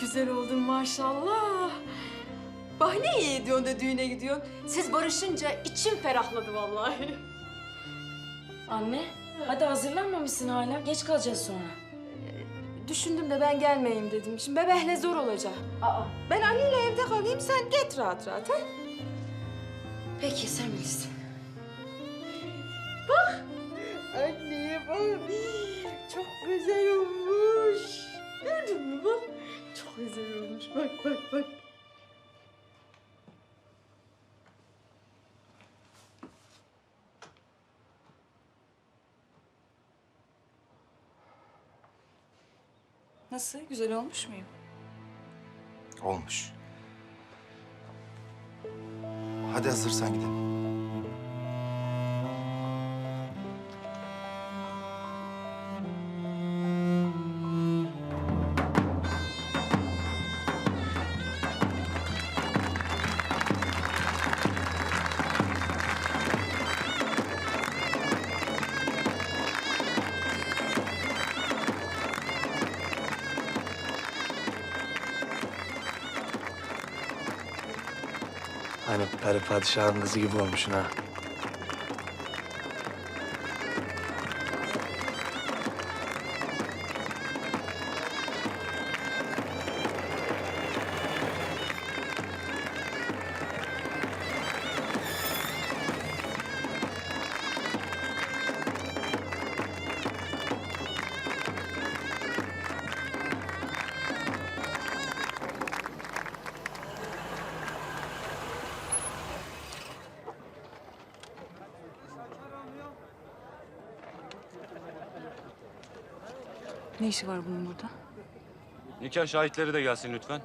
güzel oldun maşallah. Bak ne iyi ediyorsun da düğüne gidiyorsun. Siz barışınca içim ferahladı vallahi. Anne, hadi hazırlanmamışsın hala. Geç kalacağız sonra. Düşündüm de ben gelmeyeyim dedim. Şimdi bebehle zor olacak. Aa. Ben ile evde kalayım sen git rahat rahat ha. Peki, sen bilirsin. Anne bak çok Nasıl? Güzel olmuş muyum? Olmuş. Hadi hazırsan gidelim. Peri padişahın kızı gibi olmuşsun ha. Ne işi var bunun burada? Nikah şahitleri de gelsin lütfen.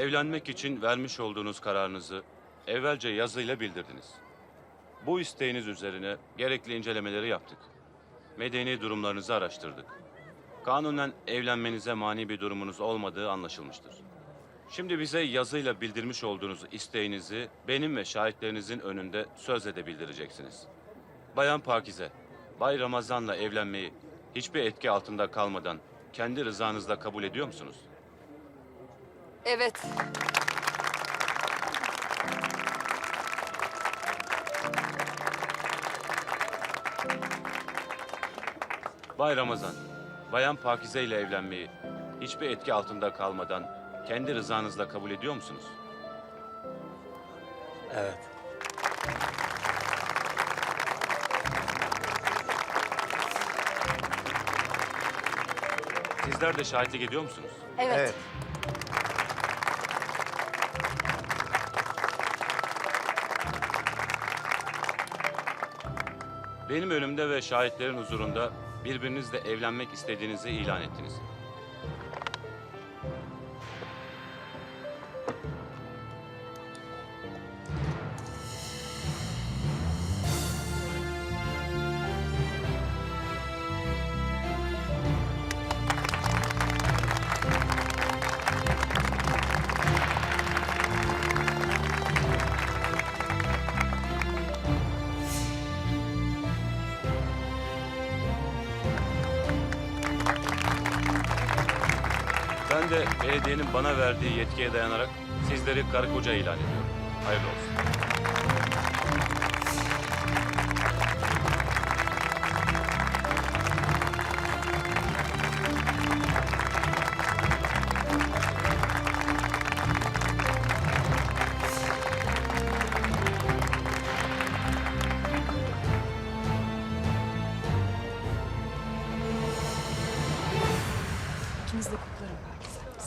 Evlenmek için vermiş olduğunuz kararınızı evvelce yazıyla bildirdiniz. Bu isteğiniz üzerine gerekli incelemeleri yaptık. Medeni durumlarınızı araştırdık. Kanunen evlenmenize mani bir durumunuz olmadığı anlaşılmıştır. Şimdi bize yazıyla bildirmiş olduğunuz isteğinizi benim ve şahitlerinizin önünde sözle de bildireceksiniz. Bayan Pakize, Bay Ramazan'la evlenmeyi hiçbir etki altında kalmadan kendi rızanızla kabul ediyor musunuz? Evet. Bay Ramazan, Bayan Pakize ile evlenmeyi hiçbir etki altında kalmadan kendi rızanızla kabul ediyor musunuz? Evet. Sizler de şahitlik ediyor musunuz? Evet. Benim önümde ve şahitlerin huzurunda birbirinizle evlenmek istediğinizi ilan ettiniz. Ben de belediyenin bana verdiği yetkiye dayanarak sizleri karı koca ilan ediyorum. Hayırlı olsun.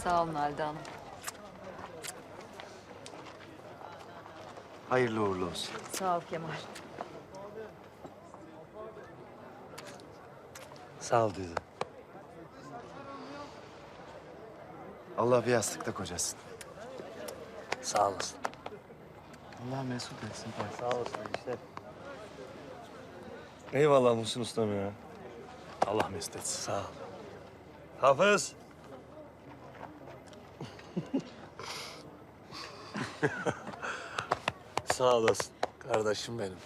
Sağ olun Halide Hanım. Hayırlı uğurlu olsun. Sağ ol Kemal. Sağ ol teyze. Allah bir yastıkta kocasın. Sağ olasın. Allah mesut etsin. Sağ olasın işte. Eyvallah Muhsin Ustam ya. Allah mesut etsin. Sağ ol. Hafız. Sağ olasın. Kardeşim benim.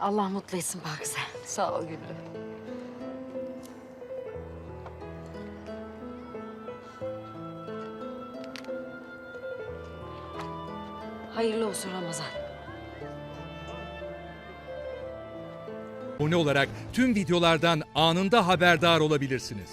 Allah mutlu etsin Pakize. Sağ ol Güllü. Hayırlı olsun Ramazan. abone olarak tüm videolardan anında haberdar olabilirsiniz.